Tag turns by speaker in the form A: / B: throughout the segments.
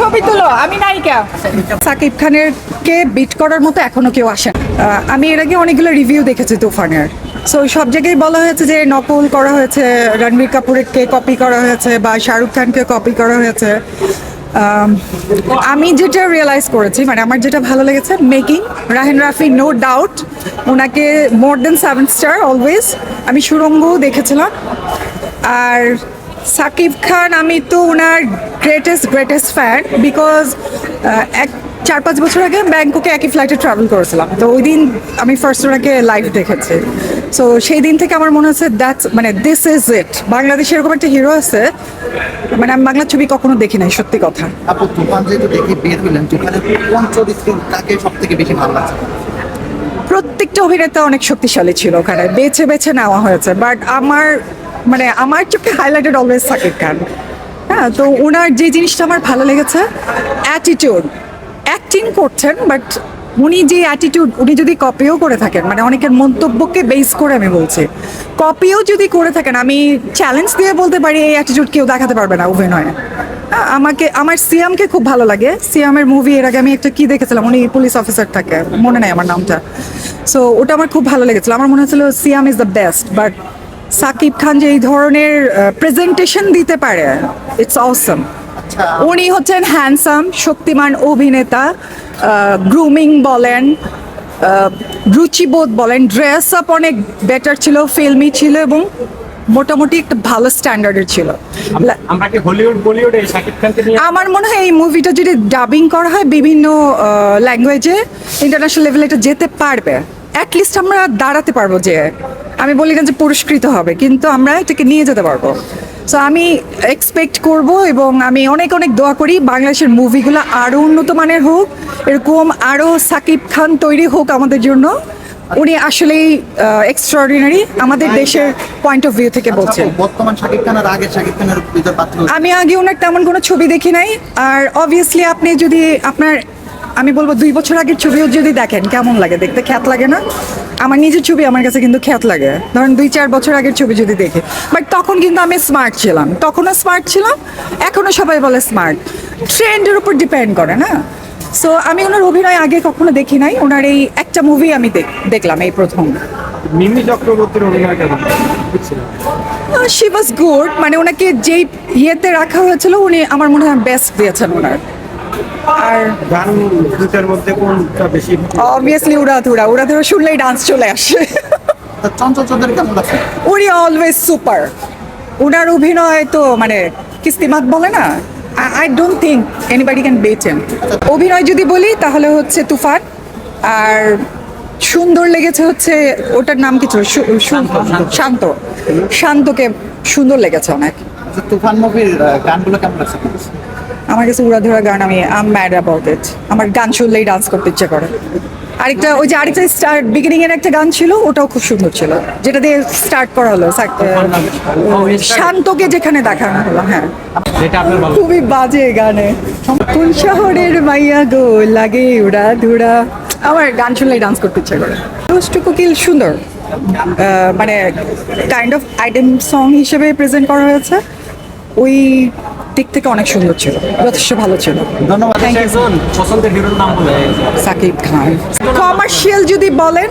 A: ছবি তুলো, আমি নায়িকা। সাকিব খানের কে বিট করার মতো এখনও কেউ আসেন। আমি এর আগে অনেকগুলো রিভিউ দেখেছি তুফানের। সো সব জায়গায় বলা হয়েছে যে নকল করা হয়েছে, রণবীর কাপুরের কে কপি করা হয়েছে বা শাহরুখ খানকে কপি করা হয়েছে। আমি যেটা রিয়েলাইজ করেছি মানে আমার যেটা ভালো লেগেছে making Raihan Rafi no doubt ওনাকে more than seven star always আমি সুরঙ্গও দেখেছিলাম। আর সাকিব খান আমি তো ওনার গ্রেটেস্ট গ্রেটেস্ট ফ্যান বিকজ এক চার পাঁচ বছর আগে ব্যাংককে একই ফ্লাইটে ট্রাভেল করেছিলাম। তো ওই দিন আমি ফার্স্ট ওনাকে লাইভ দেখেছি। সো সেই দিন থেকে আমার মনে হচ্ছে দ্যাটস মানে দিস ইজ ইট বাংলাদেশে এরকম একটা হিরো আছে মানে আমি বাংলা ছবি কখনো দেখি নাই সত্যি কথা।
B: আপু তুফান যেহেতু দেখে বের হইলেন তুফানের কোন চরিত্র তাকে সব থেকে বেশি ভালো লাগছে?
A: প্রত্যেকটা অভিনেতা অনেক শক্তিশালী ছিল ওখানে বেছে বেছে নেওয়া হয়েছে। বাট আমার মানে আমার চোখে হাইলাইটেড অলওয়েজ সাকিব খান হ্যাঁ তো ওনার যে জিনিসটা আমার ভালো লেগেছে অ্যাটিটিউড অ্যাক্টিং করছেন বাট উনি যে অ্যাটিটিউড উনি যদি কপিও করে থাকেন মানে অনেকের মন্তব্যকে বেস করে আমি বলছি কপিও যদি করে থাকেন আমি চ্যালেঞ্জ দিয়ে বলতে পারি এই অ্যাটিটিউড কেউ দেখাতে পারবে না অভিনয়ে। হ্যাঁ, আমাকে আমার সিয়ামকে খুব ভালো লাগে। সিয়ামের মুভি এর আগে আমি একটা কি দেখেছিলাম উনি পুলিশ অফিসার থাকে মনে নাই আমার নামটা। সো ওটা আমার খুব ভালো লেগেছিল। আমার মনে হচ্ছিল Siam is the best but Shakib Khan যে এই ধরনের প্রেজেন্টেশন দিতে পারে ইটস অসম
B: আচ্ছা।
A: উনি হচ্ছেন হ্যান্ডসাম শক্তিমান অভিনেতা গ্রুমিং বলেন রুচিবোধ বলেন ড্রেস আপ অনেক বেটার ছিল ফিল্মি ছিল এবং মোটামুটি একটা ভালো স্ট্যান্ডার্ডের ছিল।
C: আমার
A: মনে হয় এই মুভিটা যদি ডাবিং করা হয় বিভিন্ন ল্যাঙ্গুয়েজে ইন্টারন্যাশনাল লেভেলে এটা যেতে পারবে। অ্যাটলিস্ট আমরা দাঁড়াতে পারব যে আমি বলি না যে পুরস্কৃত হবে কিন্তু আমরা এটাকে নিয়ে যেতে পারব। সো আমি এক্সপেক্ট করব এবং আমি অনেক অনেক দোয়া করি বাংলাদেশের মুভিগুলো আরও উন্নত মানের হোক এরকম আরও সাকিব খান তৈরি হোক আমাদের জন্য। উনি আসলেই এক্সট্রাঅর্ডিনারি আমাদের দেশের পয়েন্ট অফ ভিউ থেকে বলছেন।
B: আপু, বর্তমান শাকিব খান আর আগের শাকিব খানের ভিতর পার্থক্য
A: আমি আগে ওনার তেমন কোনো ছবি দেখি নাই আর অবভিয়াসলি আপনি যদি আপনার আমি বলব দুই বছর আগের ছবিও যদি দেখেন কেমন লাগে? দেখতে খ্যাত লাগে না? আমার নিজের ছবি আমার কাছে কিন্তু খ্যাত লাগে। ধরেন দুই চার বছর আগের ছবি যদি দেখি। বাট তখন কিন্তু আমি স্মার্ট ছিলাম। তখনও স্মার্ট ছিলাম এখনও সবাই বলে স্মার্ট ট্রেন্ডের উপর ডিপেন্ড করে না? সো আমি ওনার অভিনয় আগে কখনো দেখি নাই। ওনার এই একটা মুভি আমি দেখলাম এই প্রথম।
C: মিমি চক্রবর্তীর অভিনয় কেমন?
A: শি ওয়াজ গুড মানে ওনাকে যেই ইয়েতে রাখা হয়েছিল উনি আমার মনে হয় বেস্ট দিয়েছেন ওনার। আর
C: গান দুটার মধ্যে কোনটা বেশি
A: অবভিয়াসলি উড়াধুরা উড়াধুরা শুনলেই ডান্স চলে আসে।
B: চঞ্চল চৌধুরী কেমন লাগছে
A: উনি অলওয়েজ সুপার ওনার অভিনয় তো মানে কিস্তিমাত বলে না? I don't think anybody can beat him অভিনয় যদি বলি তাহলে হচ্ছে তুফান। আর সুন্দর লেগেছে হচ্ছে ওটার নাম কি ছিল? সু- সু- শান্ত। শান্তকে সুন্দর লেগেছে অনেক।
B: তুফান মুভির গানগুলো কেমন লাগছে?
A: আমার কাছে উড়াধুরা গান আমি আম ম্যাড অ্যাবাউট ইট আমার গান শুনলেই ডান্স করতে ইচ্ছে করে। আরেকটা ওই যে আরেকটা স্টার্ট বিগিনিং এর একটা গান ছিল ওটাও খুব সুন্দর ছিল। যেটা দিয়ে স্টার্ট করা হলো শান্তকে যেখানে দেখানো হলো হ্যাঁ। খুবই বাজে গানে। কোন শহরের মাইয়া গো লাগে উড়া ধুরা। আমার গান শুনলেই ডান্স করতে ইচ্ছে করে। দুষ্টু কোকিল সুন্দর। মানে কাইন্ড অফ আইটেম সং হিসেবে প্রেজেন্ট করা হয়েছে। ওই দিক থেকে অনেক সুন্দর ছিল যথেষ্ট ভালো ছিল।
B: ধন্যবাদ
A: সাকিব খান। কমার্শিয়াল যদি বলেন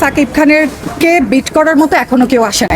A: সাকিব খানের কে বিট করার মতো এখনও কেউ আসে নাই।